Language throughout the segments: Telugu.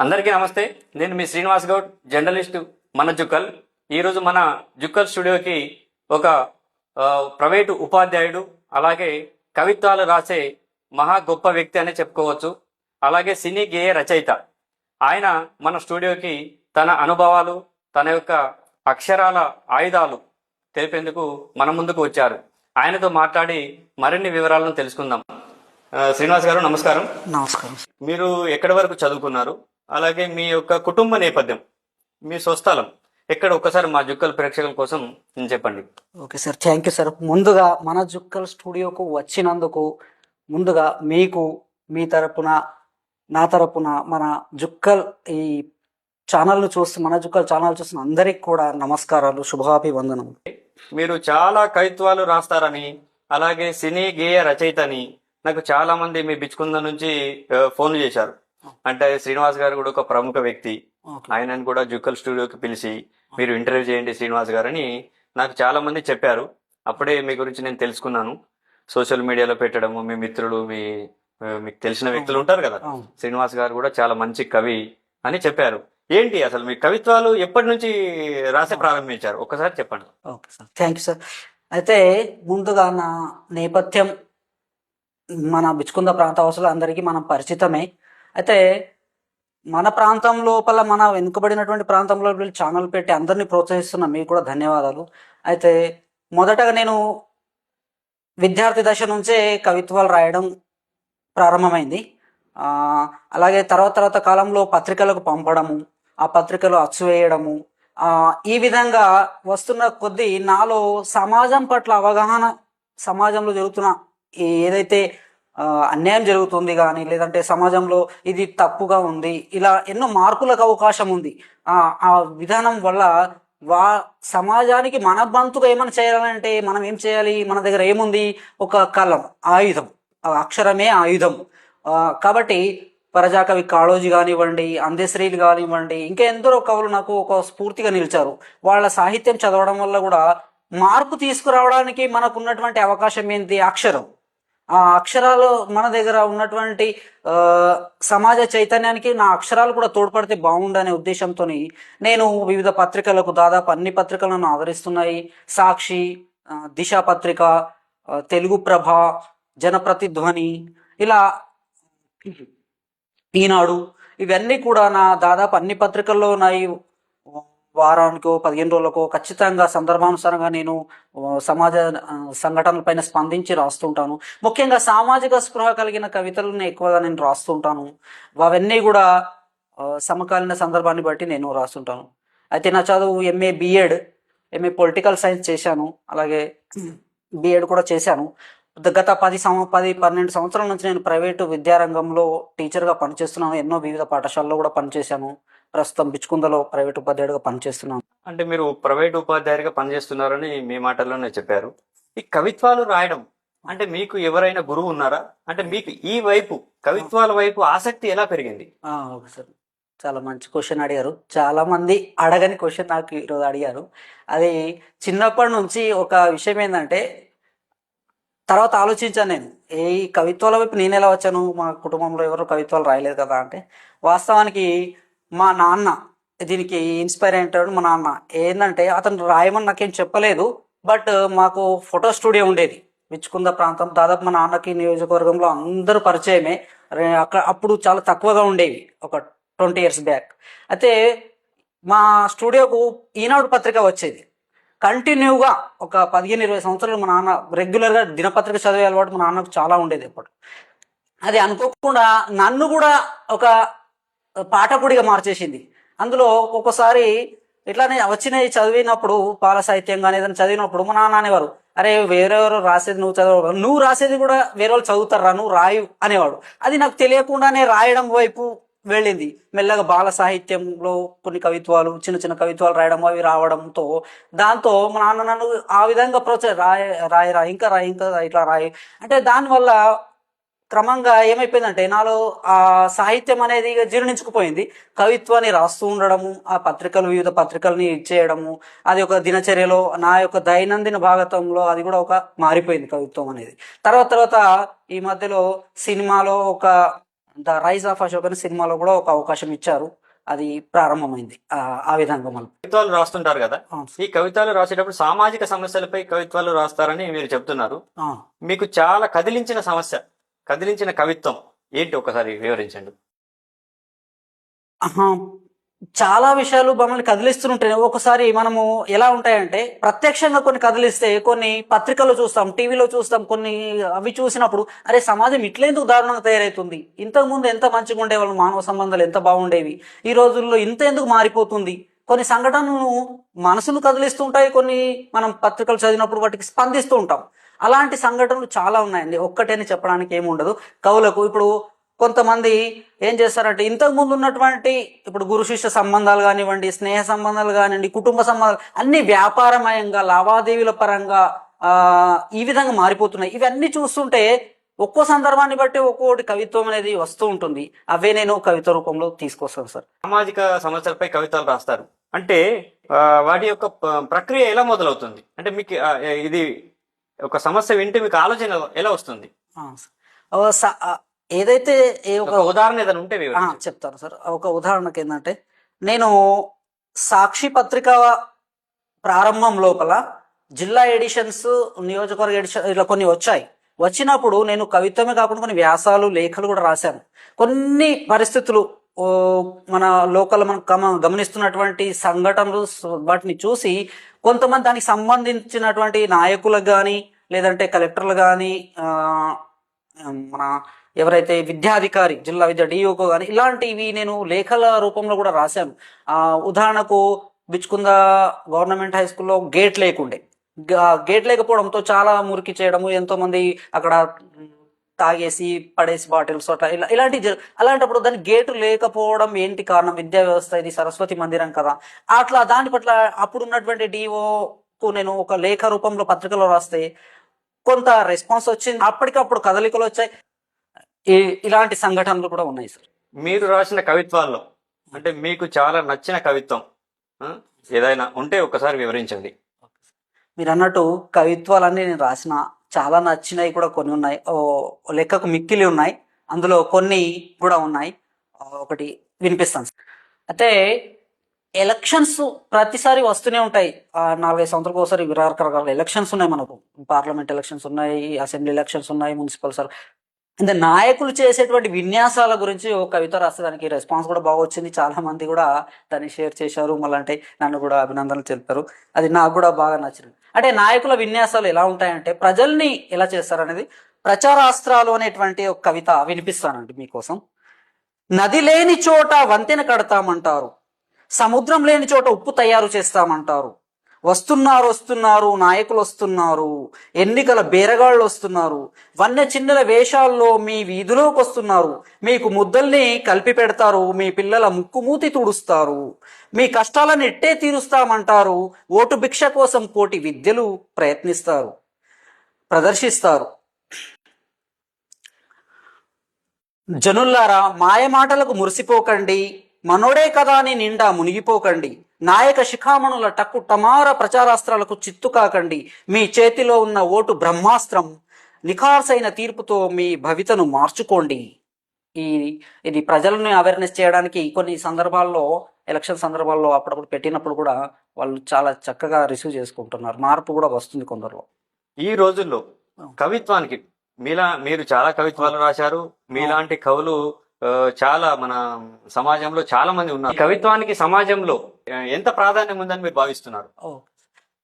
అందరికీ నమస్తే. నేను మీ శ్రీనివాస్ గౌడ్ జర్నలిస్ట్ మన జుక్కల్. ఈరోజు మన జుక్కల్ స్టూడియోకి ఒక ప్రైవేటు ఉపాధ్యాయుడు అలాగే కవిత్వాలు రాసే మహా గొప్ప వ్యక్తి అని చెప్పుకోవచ్చు. అలాగే సినీ గేయ రచయిత. ఆయన మన స్టూడియోకి తన అనుభవాలు తన యొక్క అక్షరాల ఆయుధాలు తెలిపేందుకు మన ముందుకు వచ్చారు. ఆయనతో మాట్లాడి మరిన్ని వివరాలను తెలుసుకుందాం. శ్రీనివాస్ గారు నమస్కారం. నమస్కారం. మీరు ఎక్కడి వరకు చదువుకున్నారు? అలాగే మీ యొక్క కుటుంబ నేపథ్యం మీ స్వస్థలం ఎక్కడ ఒక్కసారి మా జుక్కల ప్రేక్షకుల కోసం నేను చెప్పండి. Okay sir thank you sir. ముందుగా మన జుక్కల్ స్టూడియోకు వచ్చినందుకు ముందుగా మీకు మీ తరపున నా తరపున మన జుక్కల్ ఈ ఛానల్ను చూస్తూ మన జుక్కల్ ఛానల్ చూస్తున్న అందరికి కూడా నమస్కారాలు శుభాభివందనం మీరు చాలా కవిత్వాలు రాస్తారని అలాగే సినీ గేయ రచయిత అని నాకు చాలా మంది మీ బిచ్చుకుంద నుంచి ఆ, ఫోన్లు చేశారు. అంటే శ్రీనివాస్ గారు కూడా ఒక ప్రముఖ వ్యక్తి. ఆయనను కూడా జుక్కల్ స్టూడియోకి పిలిచి మీరు ఇంటర్వ్యూ చేయండి శ్రీనివాస్ గారని నాకు చాలా మంది చెప్పారు. అప్పుడే మీ గురించి నేను తెలుసుకున్నాను. సోషల్ మీడియాలో పెట్టడము మీ మిత్రులు మీ మీకు తెలిసిన వ్యక్తులు ఉంటారు కదా. శ్రీనివాస్ గారు కూడా చాలా మంచి కవి అని చెప్పారు. ఏంటి అసలు మీ కవిత్వాలు ఎప్పటి నుంచి రాసే ప్రారంభించారు? ఒకసారి చెప్పండి. Okay sir. Thank you sir. అయితే ముందుగా నా నేపథ్యం మన బిచ్చుకుంద ప్రాంతవాసులు అందరికీ మనం పరిచితమే. అయితే మన ప్రాంతం లోపల మన వెనుకబడినటువంటి ప్రాంతంలో వీళ్ళు ఛానల్ పెట్టి అందరినీ ప్రోత్సహిస్తున్న మీకు కూడా ధన్యవాదాలు. అయితే మొదటగా నేను విద్యార్థి దశ నుంచే కవిత్వాలు రాయడం ప్రారంభమైంది. అలాగే తర్వాత తర్వాత కాలంలో పత్రికలకు పంపడము ఆ పత్రికలు అచ్చు వేయడము ఈ విధంగా వస్తున్న కొద్దీ నాలో సమాజం పట్ల అవగాహన సమాజంలో జరుగుతున్న ఏదైతే అన్యాయం జరుగుతుంది కానీ లేదంటే సమాజంలో ఇది తప్పుగా ఉంది. ఇలా ఎన్నో మార్పులకు అవకాశం ఉంది. ఆ విధానం వల్ల వా సమాజానికి మన బంతుగా ఏమైనా చేయాలంటే మనం ఏం చేయాలి? మన దగ్గర ఏముంది? ఒక కలం ఆయుధం. ఆ అక్షరమే ఆయుధం. కాబట్టి ప్రజాకవి కాళోజీ కానివ్వండి అందశ్రీలు కానివ్వండి ఇంకా ఎందరో కవులు నాకు ఒక స్ఫూర్తిగా నిలిచారు. వాళ్ళ సాహిత్యం చదవడం వల్ల కూడా మార్పు తీసుకురావడానికి మనకు ఉన్నటువంటి అవకాశం ఏంటి అక్షరం. ఆ అక్షరాలు మన దగ్గర ఉన్నటువంటి సమాజ చైతన్యానికి నా అక్షరాలు కూడా తోడ్పడితే బాగుండనే ఉద్దేశంతో నేను వివిధ పత్రికలకు దాదాపు అన్ని పత్రికలను ఆదరిస్తున్నాయి. సాక్షి ఆ, దిశ పత్రిక తెలుగు ప్రభ జనప్రతిధ్వని ఇలా ఈనాడు ఇవన్నీ కూడా నా దాదాపు అన్ని పత్రికల్లో ఉన్నాయి. వారానికో పదిహేను రోజులకో ఖచ్చితంగా సందర్భానుసారంగా నేను సమాజ సంఘటనలపైన స్పందించి రాస్తుంటాను ముఖ్యంగా సామాజిక స్పృహ కలిగిన కవితలను ఎక్కువగా నేను రాస్తుంటాను అవన్నీ కూడా సమకాలీన సందర్భాన్ని బట్టి నేను రాస్తుంటాను అయితే నా చదువు MA BEd MA political science చేశాను. అలాగే బిఎడ్ కూడా చేశాను. గత పది సంవ పది పన్నెండు సంవత్సరాల నుంచి నేను ప్రైవేటు విద్యారంగంలో టీచర్గా పనిచేస్తున్నాను. ఎన్నో వివిధ పాఠశాలలో కూడా పనిచేశాను. ప్రస్తుతం బిచ్చుకుందలో ప్రైవేట్ ఉపాధ్యాయుడిగా పనిచేస్తున్నాను అంటే మీరు ప్రైవేట్ ఉపాధ్యాయుడిగా పనిచేస్తున్నారని మీ మాటల్లోనే చెప్పారు. ఈ కవిత్వాలు రాయడం అంటే మీకు ఎవరైనా గురువు ఉన్నారా? అంటే మీకు ఈ వైపు కవిత్వాల వైపు ఆసక్తి ఎలా పెరిగింది? Okay sir. చాలా మంచి క్వశ్చన్ అడిగారు. చాలా మంది అడగని క్వశ్చన్ నాకు ఈరోజు అడిగారు. అది చిన్నప్పటి నుంచి ఒక విషయం ఏంటంటే తర్వాత ఆలోచించాను నేను. ఏ ఈ కవిత్వాల వైపు నేను ఎలా వచ్చాను? మా కుటుంబంలో ఎవరు కవిత్వాలు రాయలేదు కదా అంటే వాస్తవానికి మా నాన్న దీనికి ఇన్స్పైర్ అయ్యాడు మా నాన్న. ఏంటంటే అతను రాయమని నాకేం చెప్పలేదు బట్ మాకు ఫోటో స్టూడియో ఉండేది. విచ్చుకుంద ప్రాంతం దాదాపు మా నాన్నకి నియోజకవర్గంలో అందరూ పరిచయమే. అక్కడ అప్పుడు చాలా తక్కువగా ఉండేవి ఒక ట్వంటీ ఇయర్స్ బ్యాక్ అయితే మా స్టూడియోకు ఈనాడు పత్రిక వచ్చేది. కంటిన్యూగా ఒక పదిహేను ఇరవై సంవత్సరాలు మా నాన్న రెగ్యులర్గా దినపత్రిక చదివే అలవాటు మా నాన్నకు చాలా ఉండేది అప్పుడు. అది అనుకోకుండా నన్ను కూడా ఒక పాఠకుడిగా మార్చేసింది. అందులో ఒక్కొక్కసారి ఇట్లానే వచ్చినవి చదివినప్పుడు బాల సాహిత్యం కానీ ఏదైనా చదివినప్పుడు మా నాన్న అనేవారు అరే వేరెవరు రాసేది నువ్వు చదవరు నువ్వు రాసేది కూడా వేరే వాళ్ళు చదువుతారా? నువ్వు రాయు అనేవాడు. అది నాకు తెలియకుండానే రాయడం వైపు వెళ్ళింది. మెల్లగా బాల సాహిత్యంలో కొన్ని కవిత్వాలు చిన్న చిన్న కవిత్వాలు రాయడం అవి రావడంతో దాంతో మా నాన్న నన్ను ఆ విధంగా ప్రోత్సహ రాయ రాయి రాయి ఇంకా రాయి ఇంకా ఇట్లా రాయి అంటే దానివల్ల క్రమంగా ఏమైపోయిందంటే నాలో ఆ సాహిత్యం అనేది ఇక జీర్ణించుకుపోయింది. కవిత్వాన్ని రాస్తూ ఉండడము ఆ పత్రికలు వివిధ పత్రికల్ని ఇచ్చేయడము అది ఒక దినచర్యలో నా యొక్క దైనందిన భాగతంలో అది కూడా ఒక మారిపోయింది కవిత్వం అనేది. తర్వాత తర్వాత ఈ మధ్యలో సినిమాలో ఒక ద రైజ్ ఆఫ్ అశోక్ అనే సినిమాలో కూడా ఒక అవకాశం ఇచ్చారు. అది ప్రారంభమైంది. ఆ విధంగా మనం కవిత్వాలు రాస్తుంటారు కదా. ఈ కవిత్వాలు రాసేటప్పుడు సామాజిక సమస్యలపై కవిత్వాలు రాస్తారని మీరు చెప్తున్నారు. మీకు చాలా కదిలించిన సమస్య. కదిలించిన కవిత్వం. ఏంటి ఒకసారి వివరించండి. చాలా విషయాలు మమ్మల్ని కదిలిస్తుంటాయి ఒకసారి మనము ఎలా ఉంటాయంటే ప్రత్యక్షంగా కొన్ని కదిలిస్తే కొన్ని పత్రికల్లో చూస్తాం టీవీలో చూస్తాం కొన్ని అవి చూసినప్పుడు అరే సమాజం ఇట్లెందుకు దారుణంగా తయారవుతుంది ఇంతకు ముందు ఎంత మంచిగా ఉండేవాళ్ళు మానవ సంబంధాలు ఎంత బాగుండేవి? ఈ రోజుల్లో ఇంత ఎందుకు మారిపోతుంది? కొన్ని సంఘటనలు మనసును కదిలిస్తుంటాయి కొన్ని మనం పత్రికలు చదివినప్పుడు వాటికి స్పందిస్తూ ఉంటాం. అలాంటి సంఘటనలు చాలా ఉన్నాయండి. ఒక్కటేని చెప్పడానికి ఏమి ఉండదు. కవులకు ఇప్పుడు కొంతమంది ఏం చేస్తారంటే ఇంతకు ముందు ఉన్నటువంటి ఇప్పుడు గురు శిష్య సంబంధాలు కానివ్వండి స్నేహ సంబంధాలు కానివ్వండి కుటుంబ సంబంధాలు అన్ని వ్యాపారమయంగా లావాదేవీల పరంగా ఆ ఈ విధంగా మారిపోతున్నాయి. ఇవన్నీ చూస్తుంటే ఒక్కో సందర్భాన్ని బట్టి ఒక్కోటి కవిత్వం అనేది వస్తూ ఉంటుంది. అవే నేను కవిత రూపంలో తీసుకొస్తాను సార్. సామాజిక సమస్యలపై కవితలు రాస్తారు. అంటే వాటి యొక్క ప్రక్రియ ఎలా మొదలవుతుంది? అంటే మీకు ఇది ఒక సమస్య వింటే మీకు ఆలోచన ఎలా వస్తుంది? ఏదైతే ఏ ఒక ఉదాహరణ ఏదైనా ఉంటే. చెప్తాను సార్. ఒక ఉదాహరణకి ఏంటంటే నేను సాక్షి పత్రిక ప్రారంభం లోపల జిల్లా ఎడిషన్స్ నియోజకవర్గ ఎడిషన్ ఇలా కొన్ని వచ్చాయి. వచ్చినప్పుడు నేను కవిత్వమే కాకుండా కొన్ని వ్యాసాలు లేఖలు కూడా రాశాను. కొన్ని పరిస్థితులు మన లోకల్ మనం గమ- గమనిస్తున్నటువంటి సంఘటనలు వాటిని చూసి కొంతమంది దానికి సంబంధించినటువంటి నాయకులకు కానీ లేదంటే కలెక్టర్లు కానీ మన ఎవరైతే విద్యాధికారి జిల్లా విద్యా డిఓకో కానీ ఇలాంటివి నేను లేఖల రూపంలో కూడా రాశాను. ఉదాహరణకు బిచ్చుకుంద గవర్నమెంట్ హై స్కూల్లో గేట్ లేకుండే. గేట్ లేకపోవడంతో చాలా మురికి చేయడము ఎంతోమంది అక్కడ తాగేసి పడేసి బాటిల్స్ అట్లా ఇలా ఇలాంటి జరు- అలాంటప్పుడు దాని గేటు లేకపోవడం ఏంటి కారణం? విద్యా వ్యవస్థ ఇది సరస్వతి మందిరం కదా. అట్లా దాని పట్ల అప్పుడు ఉన్నటువంటి డిఓకు నేను ఒక లేఖ రూపంలో పత్రికలో రాస్తే కొంత రెస్పాన్స్ వచ్చింది. అప్పటికప్పుడు కదలికలు వచ్చాయి. ఈ- ఇలాంటి సంఘటనలు కూడా ఉన్నాయి సార్. మీరు రాసిన కవిత్వాల్లో అంటే మీకు చాలా నచ్చిన కవిత్వం ఏదైనా ఉంటే ఒకసారి వివరించండి. మీరు అన్నట్టు కవిత్వాలన్నీ నేను రాసిన చాలా నచ్చినవి కూడా కొన్ని ఉన్నాయి. ఓ లెక్కకు మిక్కిలి ఉన్నాయి. అందులో కొన్ని కూడా ఉన్నాయి. ఒకటి వినిపిస్తాను అయితే ఎలక్షన్స్ ప్రతిసారి వస్తూనే ఉంటాయి. నాలుగైదు సంవత్సరాలకు ఒకసారి రకరకాల ఎలక్షన్స్ ఉన్నాయి మనకు. పార్లమెంట్ ఎలక్షన్స్ ఉన్నాయి అసెంబ్లీ ఎలక్షన్స్ ఉన్నాయి మున్సిపల్ సార్. అంటే నాయకులు చేసేటువంటి విన్యాసాల గురించి ఒక కవిత రాస్తే దానికి రెస్పాన్స్ కూడా బాగా వచ్చింది. చాలా మంది కూడా దాన్ని షేర్ చేశారు. మళ్ళీ అంటే నన్ను కూడా అభినందనలు తెలిపారు. అది నాకు కూడా బాగా నచ్చింది. అంటే నాయకుల విన్యాసాలు ఎలా ఉంటాయంటే ప్రజల్ని ఎలా చేస్తారనేది ప్రచారాస్త్రాలు అనేటువంటి ఒక కవిత వినిపిస్తానండి మీకోసం. నది లేని చోట వంతెన కడతామంటారు. సముద్రం లేని చోట ఉప్పు తయారు చేస్తామంటారు. వస్తున్నారు వస్తున్నారు నాయకులు వస్తున్నారు ఎన్నికల బేరగాళ్ళు వస్తున్నారు వన్య చిన్నల వేషాల్లో మీ వీధిలోకి వస్తున్నారు మీకు ముద్దల్ని కలిపి పెడతారు మీ పిల్లల ముక్కుమూతి తుడుస్తారు మీ కష్టాలను ఎట్టే తీరుస్తామంటారు ఓటు భిక్ష కోసం కోటి విద్యలు ప్రయత్నిస్తారు ప్రదర్శిస్తారు. జనుల్లారా మాయమాటలకు మురిసిపోకండి మనోడే కదా అని నిండా మునిగిపోకండి నాయక శిఖామణుల టక్కు టమార ప్రచారాస్త్రాలకు చిత్తు కాకండి. మీ చేతిలో ఉన్న ఓటు బ్రహ్మాస్త్రం నిఖార్సైన తీర్పుతో మీ భవితను మార్చుకోండి. ఈ ఇది ప్రజలను అవేర్నెస్ చేయడానికి కొన్ని సందర్భాల్లో ఎలక్షన్ సందర్భాల్లో అప్పుడప్పుడు పెట్టినప్పుడు కూడా వాళ్ళు చాలా చక్కగా రిసీవ్ చేసుకుంటున్నారు. మార్పు కూడా వస్తుంది కొందరిలో. ఈ రోజుల్లో కవిత్వానికి మీలా మీరు చాలా కవిత్వాలు రాశారు. మీలాంటి కవులు చాలా మన సమాజంలో చాలా మంది ఉన్నారు. కవిత్వానికి సమాజంలో ఎంత ప్రాధాన్యం ఉందని మీరు భావిస్తున్నారు? Oh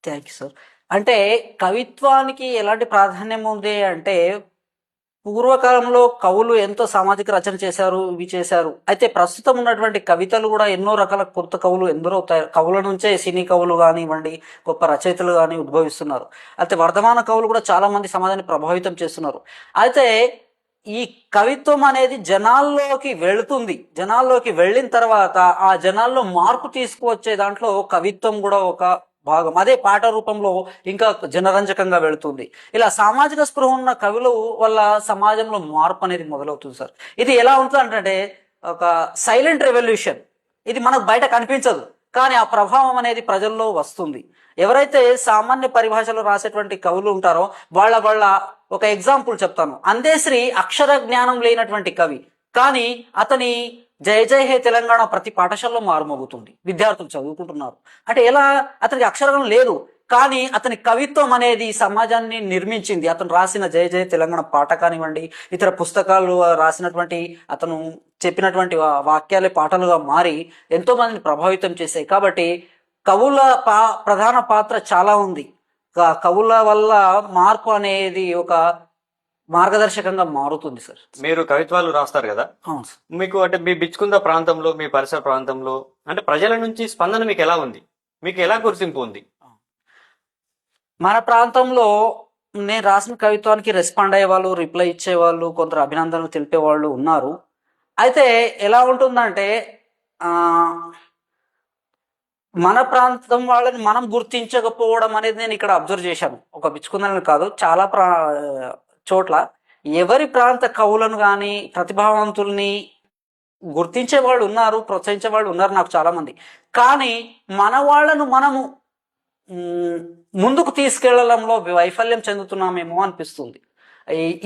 thank you sir. అంటే కవిత్వానికి ఎలాంటి ప్రాధాన్యం ఉంది అంటే పూర్వకాలంలో కవులు ఎంతో సామాజిక రచన చేశారు ఇవి చేశారు. అయితే ప్రస్తుతం ఉన్నటువంటి కవితలు కూడా ఎన్నో రకాల కొత్త కవులు ఎందరో కవుల నుంచే సినీ కవులు కానివ్వండి గొప్ప రచయితలు కానీ ఉద్భవిస్తున్నారు. అయితే వర్ధమాన కవులు కూడా చాలా మంది సమాజాన్ని ప్రభావితం చేస్తున్నారు. అయితే ఈ కవిత్వం అనేది జనాల్లోకి వెళుతుంది. జనాల్లోకి వెళ్ళిన తర్వాత ఆ జనాల్లో మార్పు తీసుకువచ్చే దాంట్లో కవిత్వం కూడా ఒక భాగం. అదే పాట రూపంలో ఇంకా జనరంజకంగా వెళుతుంది. ఇలా సామాజిక స్పృహ ఉన్న కవులు వల్ల సమాజంలో మార్పు అనేది మొదలవుతుంది సార్. ఇది ఎలా ఉంటుంది అంటే ఒక సైలెంట్ రెవల్యూషన్. ఇది మనకు బయట కనిపించదు కానీ ఆ ప్రభావం అనేది ప్రజల్లో వస్తుంది. ఎవరైతే సామాన్య పరిభాషలో రాసేటువంటి కవులు ఉంటారో వాళ్ళ వాళ్ళ ఒక ఎగ్జాంపుల్ చెప్తాను. అందేశ్రీ అక్షర జ్ఞానం లేనటువంటి కవి. కానీ అతని జయ జయ హే తెలంగాణ ప్రతి పాఠశాలలో మారుమోగుతుంది. విద్యార్థులు చదువుకుంటున్నారు. అంటే ఎలా? అతనికి అక్షరం లేదు. కానీ అతని కవిత్వం అనేది సమాజాన్ని నిర్మించింది. అతను రాసిన జయ జయ తెలంగాణ పాట కానివ్వండి ఇతర పుస్తకాలు రాసినటువంటి అతను చెప్పినటువంటి వాక్యాలే పాటలుగా మారి ఎంతో మందిని ప్రభావితం చేశాయి. కాబట్టి కవుల పా ప్రధాన పాత్ర చాలా ఉంది. కవుల వల్ల మార్పు అనేది ఒక మార్గదర్శకంగా మారుతుంది సార్. మీరు కవిత్వాలు రాస్తారు కదా? అవును సార్. మీకు అంటే మీ బిచ్చుకుంద ప్రాంతంలో మీ పరిసర ప్రాంతంలో అంటే ప్రజల నుంచి స్పందన మీకు ఎలా ఉంది? మీకు ఎలా గుర్తింపు ఉంది? మన ప్రాంతంలో నేను రాసిన కవిత్వానికి రెస్పాండ్ అయ్యే వాళ్ళు రిప్లై ఇచ్చేవాళ్ళు కొందరు అభినందనలు తెలిపే వాళ్ళు ఉన్నారు. అయితే ఎలా ఉంటుందంటే మన ప్రాంతం వాళ్ళని మనం గుర్తించకపోవడం అనేది నేను ఇక్కడ అబ్జర్వ్ చేశాను. ఒక బిచ్చుకుందని కాదు చాలా ప్రా చోట్ల ఎవరి ప్రాంత కవులను కానీ ప్రతిభావంతుల్ని గుర్తించే వాళ్ళు ఉన్నారు ప్రోత్సహించే వాళ్ళు ఉన్నారు నాకు చాలా మంది. కానీ మన వాళ్ళను మనము ముందుకు తీసుకెళ్ళడంలో వైఫల్యం చెందుతున్నామేమో అనిపిస్తుంది.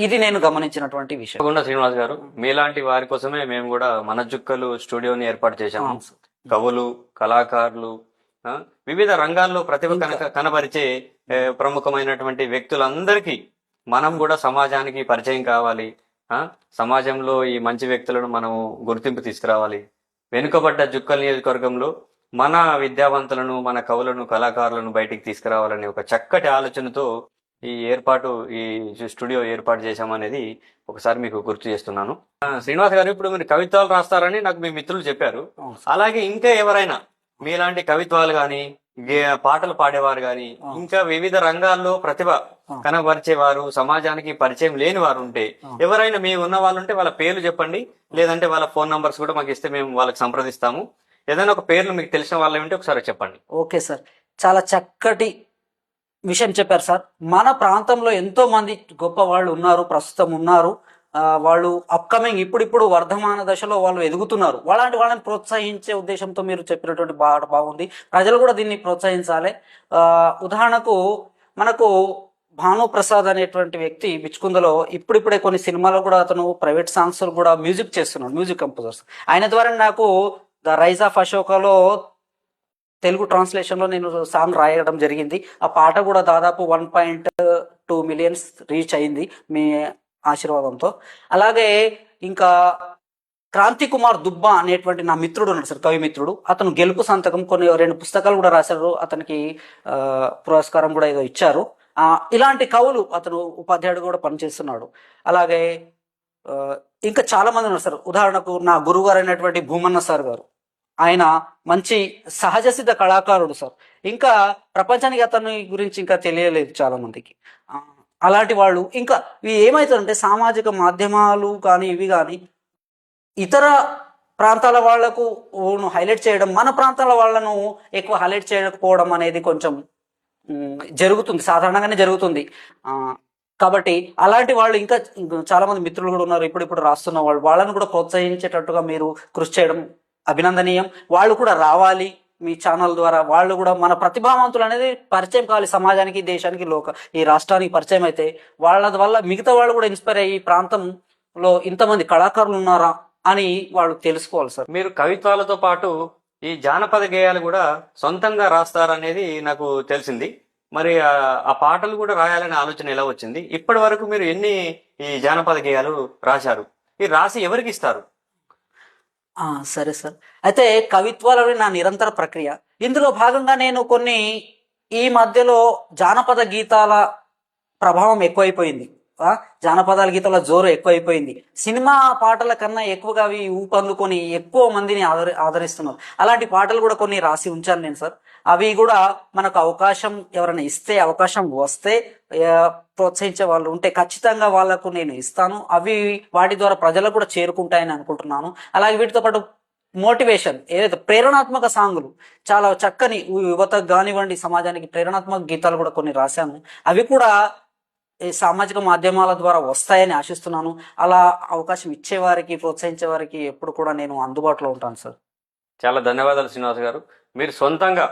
ఇది నేను గమనించినటువంటి విషయం. శ్రీనివాస్ గారు మీలాంటి వారి కోసమే మేము కూడా మన జుక్కలు స్టూడియోని ఏర్పాటు చేశాము. కవులు కళాకారులు వివిధ రంగాల్లో ప్రతిభ కనక కనబరిచే ప్రముఖమైనటువంటి వ్యక్తులందరికీ మనం కూడా సమాజానికి పరిచయం కావాలి. ఆ సమాజంలో ఈ మంచి వ్యక్తులను మనం గుర్తింపు తీసుకురావాలి. వెనుకబడ్డ జుక్కల్ నియోజకవర్గంలో మన విద్యావంతులను మన కవులను కళాకారులను బయటికి తీసుకురావాలనే ఒక చక్కటి ఆలోచనతో ఈ ఏర్పాటు ఈ స్టూడియో ఏర్పాటు చేశామనేది ఒకసారి మీకు గుర్తు చేస్తున్నాను శ్రీనివాస్ గారు ఇప్పుడు మీరు కవిత్వాలు రాస్తారని నాకు మీ మిత్రులు చెప్పారు. అలాగే ఇంకా ఎవరైనా మీలాంటి కవిత్వాలు గాని గే- పాటలు పాడేవారు గాని ఆ. ఇంకా వివిధ రంగాల్లో ప్రతిభ. కనబరిచేవారు సమాజానికి పరిచయం లేని వారు ఉంటే. ఎవరైనా మీ ఉన్న వాళ్ళు ఉంటే వాళ్ళ పేర్లు చెప్పండి లేదంటే వాళ్ళ ఫోన్ నంబర్స్ కూడా మాకు ఇస్తే మేము వాళ్ళకి సంప్రదిస్తాము ఏదైనా ఒక పేర్లు మీకు తెలిసిన వాళ్ళు ఉంటే ఒకసారి చెప్పండి ఓకే సార్ చాలా చక్కటి విషయం చెప్పారు సార్. మన ప్రాంతంలో ఎంతో మంది గొప్ప వాళ్ళు ఉన్నారు ప్రస్తుతం ఉన్నారు. వాళ్ళు అప్కమింగ్ ఇప్పుడిప్పుడు వర్ధమాన దశలో వాళ్ళు ఎదుగుతున్నారు. వాళ్ళంటి వాళ్ళని ప్రోత్సహించే ఉద్దేశంతో మీరు చెప్పినటువంటి బాగా బాగుంది. ప్రజలు కూడా దీన్ని ప్రోత్సహించాలి. ఉదాహరణకు మనకు భానుప్రసాద్ అనేటువంటి వ్యక్తి బిచ్చుకుందలో ఇప్పుడిప్పుడే కొన్ని సినిమాలో కూడా అతను ప్రైవేట్ సాంగ్స్ కూడా మ్యూజిక్ చేస్తున్నాడు మ్యూజిక్ కంపోజర్స్. ఆయన ద్వారా నాకు ద రైజ్ ఆఫ్ అశోకలో తెలుగు ట్రాన్స్లేషన్లో నేను సాంగ్ రాయడం జరిగింది. ఆ పాట కూడా దాదాపు one point two millions reach అయింది మీ ఆశీర్వాదంతో. అలాగే ఇంకా క్రాంతి కుమార్ దుబ్బా అనేటువంటి నా మిత్రుడు ఉన్నాడు సార్ కవి మిత్రుడు. అతను గెలుపు సంతకం కొన్ని రెండు పుస్తకాలు కూడా రాశారు. అతనికి పురస్కారం కూడా ఏదో ఇచ్చారు. ఇలాంటి కవులు అతను ఉపాధ్యాయుడు కూడా పనిచేస్తున్నాడు. అలాగే ఇంకా చాలా మంది ఉన్నారు సార్. ఉదాహరణకు నా గురువు గారు అయినటువంటి భూమన్న సార్ గారు. ఆయన మంచి సహజ సిద్ధ కళాకారుడు సార్. ఇంకా ప్రపంచానికి అతని గురించి ఇంకా తెలియలేదు చాలా మందికి. అలాంటి వాళ్ళు ఇంకా ఇవి ఏమవుతుందంటే సామాజిక మాధ్యమాలు కానీ ఇవి కానీ ఇతర ప్రాంతాల వాళ్ళకు హైలైట్ చేయడం మన ప్రాంతాల వాళ్ళను ఎక్కువ హైలైట్ చేయకపోవడం అనేది కొంచెం జరుగుతుంది. సాధారణంగానే జరుగుతుంది. కాబట్టి అలాంటి వాళ్ళు ఇంకా ఇంకా చాలా మంది మిత్రులు కూడా ఉన్నారు. ఇప్పుడు ఇప్పుడు రాస్తున్న వాళ్ళు వాళ్ళని కూడా ప్రోత్సహించేటట్టుగా మీరు కృషి చేయడం అభినందనీయం. వాళ్ళు కూడా రావాలి మీ ఛానల్ ద్వారా. వాళ్ళు కూడా మన ప్రతిభావంతులు అనేది పరిచయం కావాలి సమాజానికి దేశానికి లోక ఈ రాష్ట్రానికి పరిచయం అయితే వాళ్ళ వల్ల మిగతా వాళ్ళు కూడా ఇన్స్పైర్ అయ్యి ఈ ప్రాంతంలో ఇంతమంది కళాకారులు ఉన్నారా అని వాళ్ళు తెలుసుకోవాలి సార్. మీరు కవిత్వాలతో పాటు ఈ జానపద గేయాలు కూడా సొంతంగా రాస్తారనేది నాకు తెలిసింది. మరి ఆ- పాటలు కూడా రాయాలనే ఆలోచన ఎలా వచ్చింది? ఇప్పటి వరకు మీరు ఎన్ని ఈ జానపద గేయాలు రాశారు? ఈ రాసి ఎవరికి ఇస్తారు? సరే సార్. అయితే కవిత్వాలు అనేవి నా నిరంతర ప్రక్రియ. ఇందులో భాగంగా నేను కొన్ని ఈ మధ్యలో జానపద గీతాల ప్రభావం ఎక్కువైపోయింది. జానపదాల గీతాల జోరు ఎక్కువైపోయింది. సినిమా పాటల కన్నా ఎక్కువగా అవి ఊపందుకొని ఎక్కువ మందిని ఆదరి ఆదరిస్తున్నారు. అలాంటి పాటలు కూడా కొన్ని రాసి ఉంచాను నేను సార్. అవి కూడా మనకు అవకాశం ఎవరైనా ఇస్తే అవకాశం వస్తే ప్రోత్సహించే వాళ్ళు ఉంటే ఖచ్చితంగా వాళ్ళకు నేను ఇస్తాను. అవి వాటి ద్వారా ప్రజలకు కూడా చేరుకుంటాయని అనుకుంటున్నాను. అలాగే వీటితో పాటు మోటివేషన్ ఏదైతే ప్రేరణాత్మక సాంగులు చాలా చక్కని యువతకు కానివ్వండి సమాజానికి ప్రేరణాత్మక గీతాలు కూడా కొన్ని రాశాను. అవి కూడా ఈ సామాజిక మాధ్యమాల ద్వారా వస్తాయని ఆశిస్తున్నాను. అలా అవకాశం ఇచ్చేవారికి ప్రోత్సహించే వారికి ఎప్పుడు కూడా నేను అందుబాటులో ఉంటాను సార్. చాలా ధన్యవాదాలు శ్రీనివాస్ గారు. మీరు సొంతంగా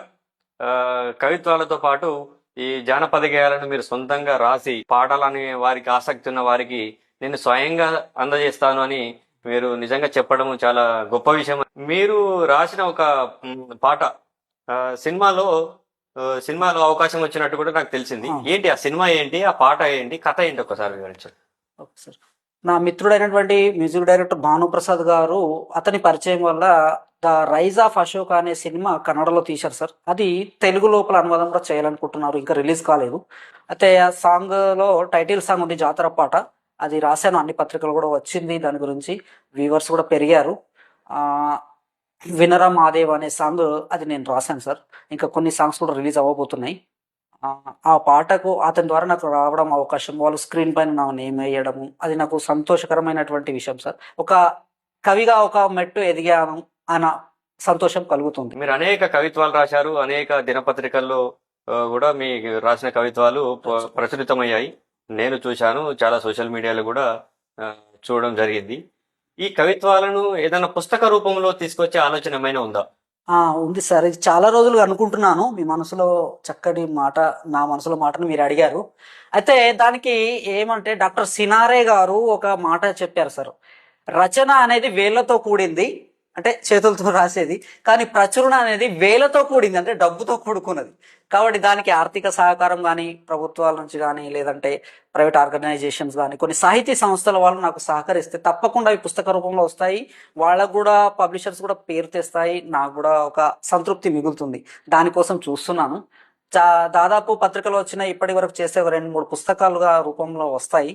కవిత్వాలతో పాటు ఈ జానపద గేయాలను మీరు సొంతంగా రాసి పాడాలని వారికి ఆసక్తి ఉన్న వారికి నేను స్వయంగా అందజేస్తాను అని మీరు నిజంగా చెప్పడం చాలా గొప్ప విషయం. మీరు రాసిన ఒక పాట సినిమాలో సినిమాలో అవకాశం వచ్చినట్టు కూడా నాకు తెలిసింది. ఏంటి ఆ సినిమా ఏంటి ఆ పాట ఏంటి కథ ఏంటి ఒకసారి వివరించండి. Okay sir. నా మిత్రుడైనటువంటి మ్యూజిక్ డైరెక్టర్ భానుప్రసాద్ గారు అతని పరిచయం వల్ల ద రైజ్ ఆఫ్ అశోక్ అనే సినిమా కన్నడలో తీశారు సార్. అది తెలుగు లోపల అనువాదం కూడా చేయాలనుకుంటున్నారు ఇంకా రిలీజ్ కాలేదు. అయితే ఆ సాంగ్లో టైటిల్ సాంగ్ ఉంది జాతర పాట. అది రాశాను అన్ని పత్రికలు కూడా వచ్చింది. దాని గురించి వ్యూవర్స్ కూడా పెరిగారు. వినరా మాదేవ్ అనే సాంగ్ అది నేను రాశాను సార్. ఇంకా కొన్ని సాంగ్స్ కూడా రిలీజ్ అవ్వబోతున్నాయి. ఆ, పాటకు అతని ద్వారా నాకు రావడం అవకాశం వాళ్ళు స్క్రీన్ పైన నా నేమ్ వేయడము అది నాకు సంతోషకరమైనటువంటి విషయం సార్. ఒక కవిగా ఒక మెట్టు ఎదిగాను అన్న సంతోషం కలుగుతుంది. మీరు అనేక కవిత్వాలు రాశారు అనేక దినపత్రికల్లో కూడా మీ రాసిన కవిత్వాలు ప్రచురితమయ్యాయి. నేను చూశాను చాలా సోషల్ మీడియాలో కూడా చూడడం జరిగింది. ఈ కవిత్వాలను ఏదైనా పుస్తక రూపంలో తీసుకొచ్చే ఆలోచన ఏమైనా ఉందా? ఉంది సార్. ఇది చాలా రోజులుగా అనుకుంటున్నాను. మీ మనసులో చక్కటి మాట నా మనసులో మాటను మీరు అడిగారు. అయితే దానికి ఏమంటే డాక్టర్ సినారే గారు ఒక మాట చెప్పారు సార్. రచన అనేది వేళ్ళతో కూడింది. అంటే చేతులతో రాసేది. కానీ ప్రచురణ అనేది వేలతో కూడింది. అంటే డబ్బుతో కూడుకున్నది. కాబట్టి దానికి ఆర్థిక సహకారం కానీ ప్రభుత్వాల నుంచి కానీ లేదంటే ప్రైవేట్ ఆర్గనైజేషన్స్ కానీ కొన్ని సాహితీ సంస్థల వాళ్ళు నాకు సహకరిస్తే తప్పకుండా అవి పుస్తక రూపంలో వస్తాయి. వాళ్ళకు కూడా పబ్లిషర్స్ కూడా పేరు తెస్తాయి. నాకు కూడా ఒక సంతృప్తి మిగులుతుంది. దానికోసం చూస్తున్నాను. చా దాదాపు పత్రికలు వచ్చిన ఇప్పటి వరకు చేసే రెండు మూడు పుస్తకాలుగా రూపంలో వస్తాయి.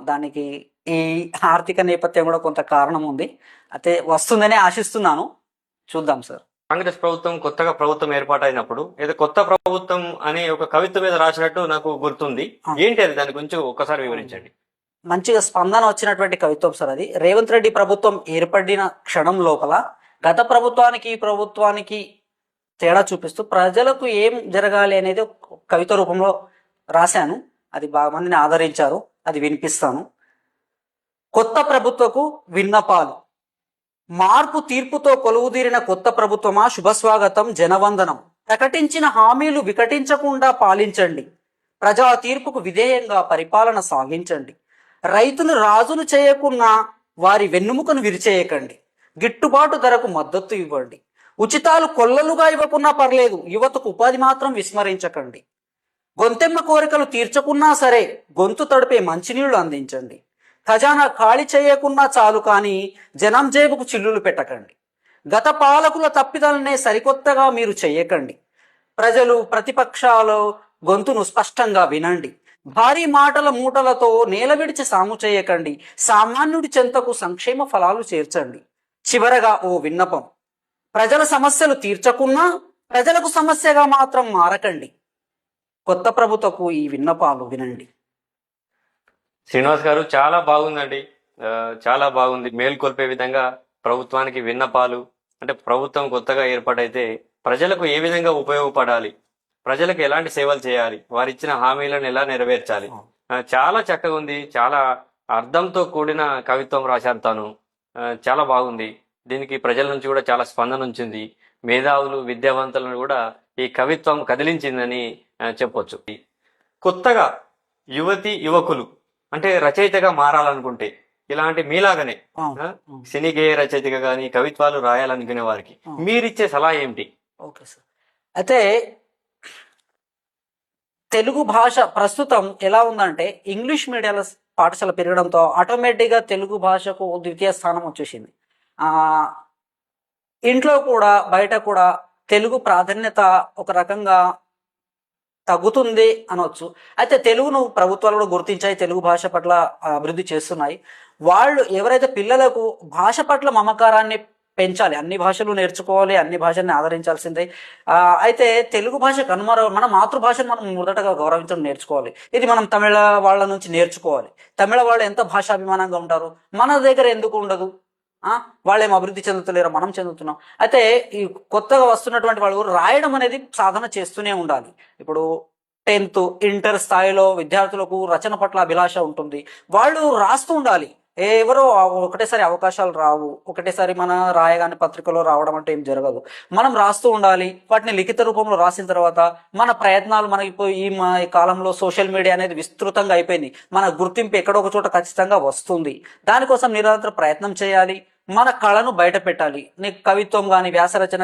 దానికి ఈ ఆర్థిక నేపథ్యం కూడా కొంత కారణం ఉంది. అయితే వస్తుందని ఆశిస్తున్నాను. చూద్దాం సార్. కాంగ్రెస్ ప్రభుత్వం కొత్తగా ప్రభుత్వం ఏర్పాటైనప్పుడు ఏదో కొత్త ప్రభుత్వం అనే ఒక కవిత్వం మీద రాసినట్టు నాకు గుర్తుంది. ఏంటి అది? దాని గురించి ఒక్కసారి వివరించండి. మంచిగా స్పందన వచ్చినటువంటి కవిత్వం సార్ అది. రేవంత్ రెడ్డి ప్రభుత్వం ఏర్పడిన క్షణం లోపల గత ప్రభుత్వానికి ఈ ప్రభుత్వానికి తేడా చూపిస్తూ ప్రజలకు ఏం జరగాలి అనేది కవిత రూపంలో రాశాను. అది బాగా మందిని ఆదరించారు. అది వినిపిస్తాను. కొత్త ప్రభుత్వకు విన్నపాలు. మార్పు తీర్పుతో కొలువుదీరిన కొత్త ప్రభుత్వమా? శుభస్వాగతం జనవందనం. ప్రకటించిన హామీలు వికటించకుండా పాలించండి. ప్రజా తీర్పుకు విధేయంగా పరిపాలన సాగించండి. రైతులు రాజులు చేయకున్నా వారి వెన్నుముకను విరిచేయకండి. గిట్టుబాటు ధరకు మద్దతు ఇవ్వండి. ఉచితాలు కొల్లలుగా ఇవ్వకున్నా పర్లేదు. యువతకు ఉపాధి మాత్రం విస్మరించకండి. గొంతెమ్మ కోరికలు తీర్చకున్నా సరే గొంతు తడిపే మంచినీళ్ళు అందించండి. ఖజానా ఖాళీ చేయకున్నా చాలు కానీ జనం జేబుకు చిల్లులు పెట్టకండి. గత పాలకుల తప్పిదలనే సరికొత్తగా మీరు చేయకండి ప్రజలు ప్రతిపక్షాలు గొంతును స్పష్టంగా వినండి. భారీ మాటల మూటలతో నేల విడిచి సాము చేయకండి. సామాన్యుడి చెంతకు సంక్షేమ ఫలాలు చేర్చండి. చివరగా ఓ విన్నపం. ప్రజల సమస్యలు తీర్చకున్నా ప్రజలకు సమస్యగా మాత్రం మారకండి. కొత్త ప్రభుత్వకు ఈ విన్నపాలు వినండి. శ్రీనివాస్ గారు చాలా బాగుందండి. చాలా బాగుంది. మేల్కొల్పే విధంగా ప్రభుత్వానికి విన్నపాలు అంటే ప్రభుత్వం కొత్తగా ఏర్పాటైతే ప్రజలకు ఏ విధంగా ఉపయోగపడాలి ప్రజలకు ఎలాంటి సేవలు చేయాలి వారు ఇచ్చిన హామీలను ఎలా నెరవేర్చాలి. చాలా చక్కగా ఉంది. చాలా అర్థంతో కూడిన కవిత్వం రాశారు తాను. చాలా బాగుంది. దీనికి ప్రజల నుంచి కూడా చాలా స్పందన ఉంచింది. మేధావులు విద్యావంతులను కూడా ఈ కవిత్వం కదిలించిందని చెప్పొచ్చు. కొత్తగా యువతి యువకులు అంటే రచయితగా మారాలనుకుంటే ఇలాంటి మీలాగనే సినీ గేయ రచయితగా కానీ కవిత్వాలు రాయాలనుకునే వారికి. మీరిచ్చే సలహా ఏమిటి? Okay sir. అయితే తెలుగు భాష ప్రస్తుతం ఎలా ఉందంటే ఇంగ్లీష్ మీడియాల పాఠశాల పెరగడంతో ఆటోమేటిక్గా తెలుగు భాషకు ద్వితీయ స్థానం వచ్చేసింది. ఆ ఇంట్లో కూడా బయట కూడా తెలుగు ప్రాధాన్యత ఒక రకంగా తగ్గుతుంది అనొచ్చు. అయితే తెలుగును ప్రభుత్వాలు కూడా గుర్తించాయి. తెలుగు భాష పట్ల అభివృద్ధి చేస్తున్నాయి. వాళ్ళు ఎవరైతే పిల్లలకు భాష పట్ల మమకారాన్ని పెంచాలి అన్ని భాషలు నేర్చుకోవాలి అన్ని భాషల్ని ఆదరించాల్సిందే. అయితే తెలుగు భాష కనుమరు మన మాతృభాషను మనం మొదటగా గౌరవించడం నేర్చుకోవాలి. ఇది మనం తమిళ వాళ్ళ నుంచి నేర్చుకోవాలి. తమిళ వాళ్ళు ఎంత భాషాభిమానంగా ఉంటారు? మన దగ్గర ఎందుకు ఉండదు? వాళ్ళేం అభివృద్ధి చెందుతలేరు మనం చెందుతున్నాం. అయితే ఈ కొత్తగా వస్తున్నటువంటి వాళ్ళు రాయడం అనేది సాధన చేస్తూనే ఉండాలి. ఇప్పుడు టెన్త్ ఇంటర్ స్థాయిలో విద్యార్థులకు రచన పట్ల అభిలాష ఉంటుంది. వాళ్ళు రాస్తూ ఉండాలి. ఎవరో ఒకటేసారి అవకాశాలు రావు. ఒకటేసారి మన రాయగానే పత్రికలో రావడం అంటే ఏం జరగదు. మనం రాస్తూ ఉండాలి. వాటిని లిఖిత రూపంలో రాసిన తర్వాత మన ప్రయత్నాలు మనకి ఈ ఈ కాలంలో సోషల్ మీడియా అనేది విస్తృతంగా అయిపోయింది. మన గుర్తింపు ఎక్కడో ఒక చోట ఖచ్చితంగా వస్తుంది. దానికోసం నిరంతర ప్రయత్నం చేయాలి. మన కళను బయట పెట్టాలి నీకు కవిత్వం కానీ వ్యాసరచన